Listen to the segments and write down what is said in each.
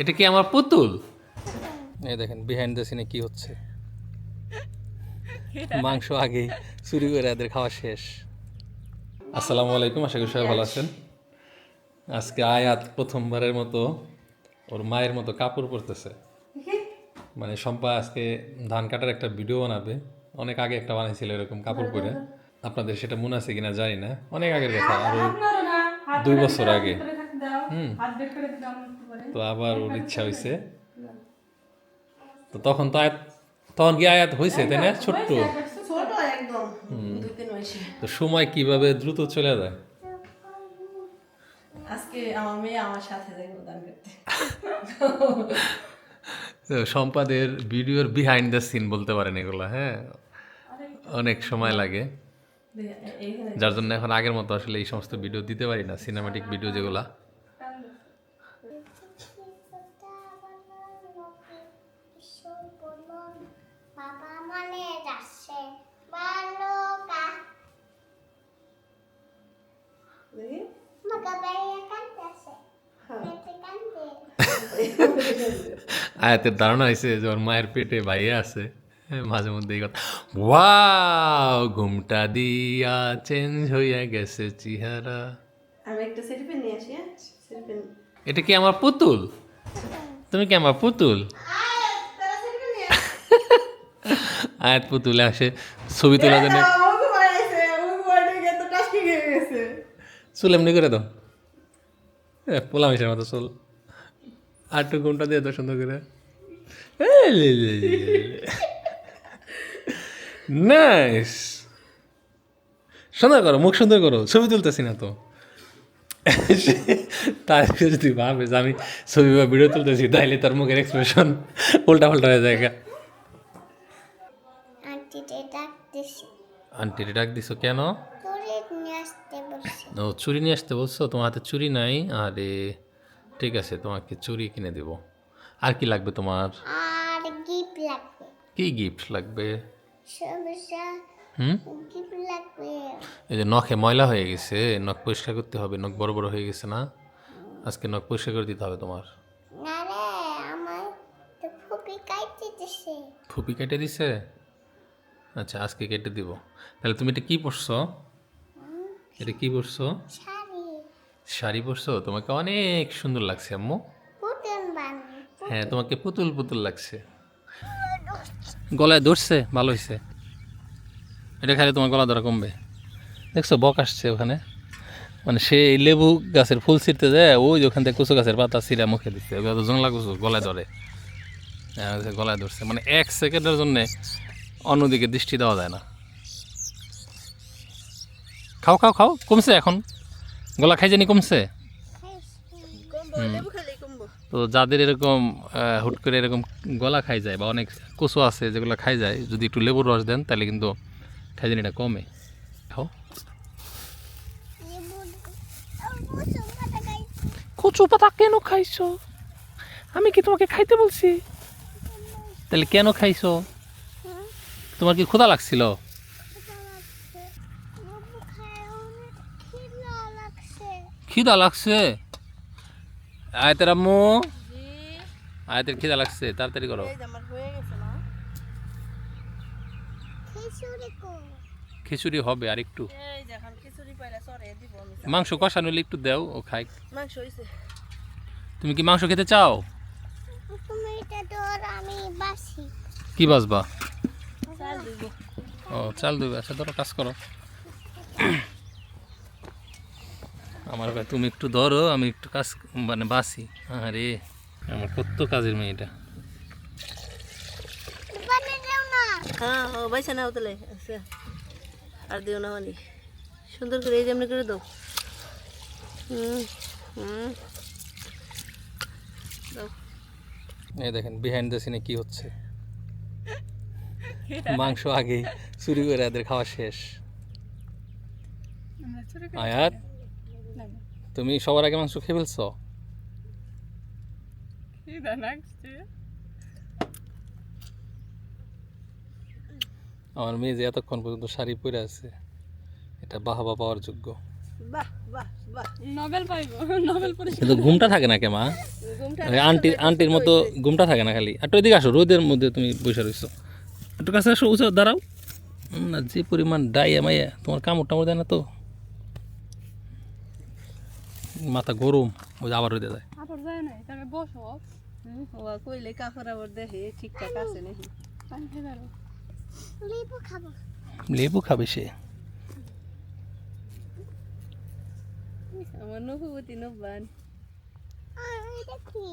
এটা কি আমার পুতুল? এই দেখেন বিহাইন্ড দ্য সিনে কি হচ্ছে? মাংস আগেই চুরি করে এদের খাওয়া শেষ। আসসালামু আলাইকুম আশা করি সবাই ভালো আছেন। আজকে আয়াত প্রথমবারের মতো ওর মায়ের মতো কাপড় পরতেছে। মানে সম্পা আজকে ধান কাটার একটা ভিডিও বানাবে। অনেক আগে একটা বানিয়েছিল এরকম কাপড় পরে। আপনাদের সেটা মনে আছে কিনা জানি না। অনেক আগের কথা আরও দুই বছর আগে। হুম। তো আবার ওর ইচ্ছা হয়েছে তো তখন তো আয়াত তখন কি আয়াত হয়েছে তাই না? ছোট্ট? তো সময় কীভাবে দ্রুত চলে যায়? আজকে আমার মেয়ে আমার সাথে যাইব দান করতে। সম্পাদের ভিডিওর বিহাইন্ড দ্য সিন বলতে পারেন এগুলো হ্যাঁ? অনেক সময় লাগে। যার জন্য এখন আগের মতো আসলে এই সমস্ত ভিডিও দিতে পারি না সিনেমাটিক ভিডিও যেগুলা। বাবা মানে যাচ্ছে। ভালো দেখি কান্দে আয়াতের ধারণা হয়েছে যে ওর মায়ের পেটে ভাইয়া আছে। হ্যাঁ, মাঝে মধ্যে এই কথা। ওয়াও ঘুমটা দিয়া চেঞ্জ হইয়া গেছে চেহারা। আমি একটা সেলফি নিয়ে আসি হ্যাঁ? এটা কি আমার পুতুল? তুমি কি আমার পুতুল? আয়াত পুতুলে আসে ছবি তোলা জন্য। চুল এমনি করে দাও। হ্যাঁ পোলা মিশার মতো চুল। একটু ঘুমটা দিয়ে দাও সুন্দর করে। নাইস সুন্দর করো মুখ সুন্দর করো ছবি তুলতেছি না তো। তার যদি ভাবে যে আমি ছবি বা ভিডিও তুলতেছি তাইলে তার মুখের এক্সপ্রেশন উল্টা পাল্টা হয়ে যায় আন্টিরে ডাক দিছো। কেন? ও চুরি নিয়ে আসতে বলছো? তোমার হাতে চুরি নাই? আরে ঠিক আছে তোমাকে চুরি কিনে দেব। আর কি লাগবে তোমার? আর গিফট লাগবে। কি গিফট লাগবে? হুম? এই যে নখে ময়লা হয়ে গেছে নখ পরিষ্কার করতে হবে নখ বড় বড় হয়ে গেছে না? আজকে নখ পরিষ্কার করে দিতে হবে তোমার। ফুপি কেটে দিছে? আচ্ছা আজকে কেটে দিব। তাহলে তুমি এটা কি পরছো? এটা কি পরছো? শাড়ি। শাড়ি পরছো? তোমাকে অনেক সুন্দর লাগছে আম্মু। হ্যাঁ তোমাকে পুতুল পুতুল লাগছে। গলায় ধরছে ভালো হয়েছে এটা খাইলে তোমার গলা ধরা কমবে। দেখছ বক আসছে ওখানে। মানে সে লেবু গাছের ফুল ছিঁড়তে যায় ওই ওখান থেকে কুচু গাছের পাতা ছিঁড়া মুখে দিচ্ছে জংলা কুচু গলায় ধরে। হ্যাঁ, গলায় ধরছে। মানে এক সেকেন্ডের জন্যে অন্যদিকে দৃষ্টি দেওয়া যায় না। খাও খাও খাও, কমছে এখন। গলা খাই জানি কমছে তো যাদের এরকম হুট করে এরকম গলা খাই যায় বা অনেক কচু আছে যেগুলো খাই যায়, যদি একটু লেবুর রস দেন, তাহলে কিন্তু খাইজানিটা কমে। খাও। কচু পাতা কেন খাইছো? আমি কি তোমাকে খাইতে বলছি? তাহলে কেন খাইছো? তোমার কি ক্ষুধা লাগছিল? খিদা লাগছে? আয়তের আম্মু? আয়তের খিদা লাগছে তাড়াতাড়ি করো। এই যে আমার হয়ে গেছে না? খিচুড়ি হবে আর একটু মাংস কষা নিলে একটু দেও ও খাই। তুমি কি মাংস খেতে চাও? আমি কি বাসবা? ও চাল দেবে আচ্ছা ধরো কাজ করো। আমার ভাই তুমি একটু ধরো আমি একটু কাজ মানে বাসি। আরে আমার কত কাজের মেয়েটা। হ্যাঁ বাইসা নাও তাহলে আচ্ছা আর দিও না মানে। সুন্দর করে এই যেমনি করে দাও। হুম হুম। দাও। এই দেখেন বিহাইন্ড দ্য সিনে কি হচ্ছে। মাংস আগে চুরি করে এদের খাওয়া শেষ। আয়াত তুমি সবার আগে মাংস খেয়ে ফেলছো? আমার মেয়ে যে এতক্ষণ পর্যন্ত শাড়ি পরে আছে এটা বাহাবা পাওয়ার যোগ্য। বাহ বাহ বাহ। নোবেল পাইব নোবেল পুরস্কার কিন্তু ঘুমটা থাকে না কে মা? আন্টির আন্টির মতো ঘুমটা থাকে না খালি। একটু এদিকে আসো রোদের মধ্যে তুমি বসে রইছো। একটু কাছে আসো উঁচু দাঁড়াও। না যে পরিমাণ ডাইয়া মাইয়া তোমার কামড় টামড় দেয় না তো? মাথা গরম ওই আবার রোদে যায়। আবার যায় না তবে বসো। ওয়া কইলে কাপড় আবার দেখে ঠিকঠাক আছে নাকি? পানি খেয়ে লেবু খাব। লেবু খাবে সে? আমার দেখি।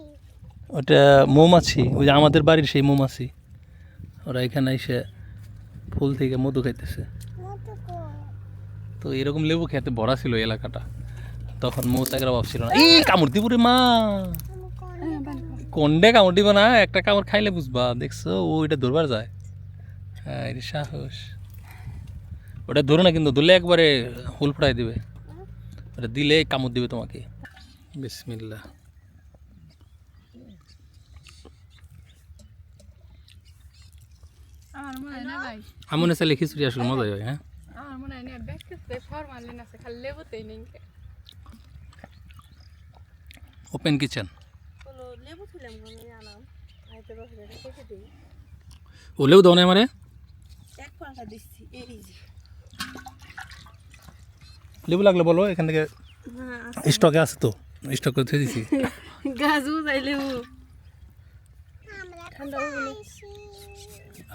ওটা মৌমাছি ওই যে আমাদের বাড়ির সেই মৌমাছি। ওরা এখানে এসে ফুল থেকে মধু খাইতেছে। তো এরকম লেবু খেতে ভরা ছিল এলাকাটা। তখন মৌচাকের অভাব ছিল না। এই কামড় দিব রে মা। কোনডে কামড় দিব না একটা কামড় খাইলে বুঝবা। দেখছ ও এটা ধরবার যায়। হ্যাঁ এটা সাহস। ওটা ধরো না কিন্তু ধরলে একবারে হুল ফুটাই দিবে। ওটা দিলে কামড় দিবে তোমাকে। বিসমিল্লা আমার মনে হয় না ভাই আমনে চাইলে খিচুড়ি আসলে মজাই হয় হ্যাঁ? আমার মনে হয় না ব্যাগ ফরমালিন আছে খালি লেবুতেই নেই ওপেন কিচেন লেবু ছিলাম আনাম। আইতে বসে রেখে দিই। ও লেবু দাও না আমারে। এক পাঁচটা দিচ্ছি এই লেবু লাগলে বলো এখান থেকে হ্যাঁ স্টকে আছে তো স্টক করে থুয়ে দিছি। গাছও চাই লেবু।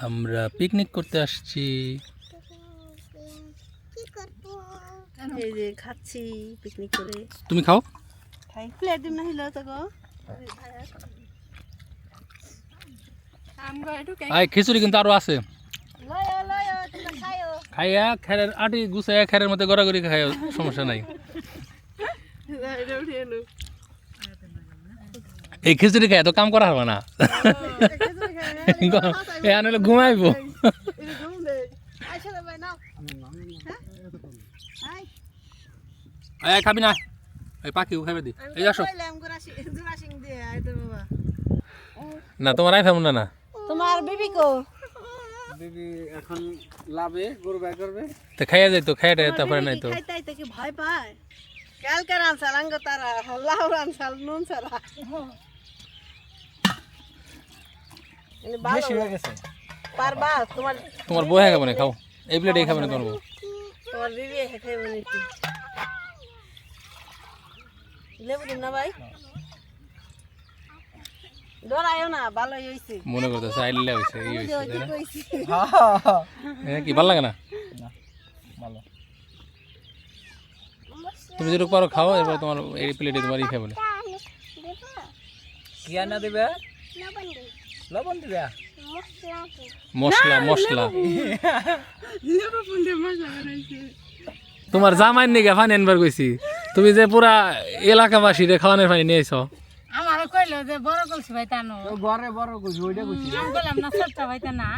আমরা পিকনিক করতে আসছি। এই যে খাচ্ছি পিকনিক করে। তুমি খাও। খাই। প্লেট দিম না হইল তো গো। আমগো খিচুড়ি কিন্তু আরও আছে। লয় লয় তোমরা খাইও। খাইয়া খেরের আটি গুছাইয়া খেরের মধ্যে গড়াগড়ি খাইয়া সমস্যা নাই। এই খিচুড়ি খাই তো কাম করা হবে না। এ আনলে ঘুমাইবো হ্যাঁ খাবি না। এই পাখিও খাবে দি এই আসো। বাবা। না তোমার আই ফেমন না তোমার বিবি কো? দিদি এখন লাভে গরু বাই করবে। তো খাইয়া যাই তো খাইয়া তারপরে নাই তো। কি ভয় পায়? কালকে তারা নুন বেশি হয়ে গেছে। পারবা তোমার তোমার বউ হ্যাঁ খাবে না খাও। এই প্লেটে খাবে না তোমার বউ। তোমার বিবি না একটু লেবু দিন না ভাই? না মনে করতেছে আইলে হয়েছে এই না? হ্যাঁ, কি ভালো লাগে না? ভালো। তুমি যেটুকু পারো খাও এবার তোমার এই প্লেটে তোমার ই খাবে। না দেবো কি আনা দিবে? লবণ দিই লবণ দিবে? মশলা মশলা। তোমার জামাই নিগে ফানি আনবার কইছি। তুমি যে পুরা এলাকাবাসী রে খাওয়ানোর ফানি নিয়ে আইছো। আমারও কইলো যে বড় কলসি ভাইতানো ঘরে বড় কলসি ওইটা কইছি। আমি বললাম না ছোট্ট ভাই না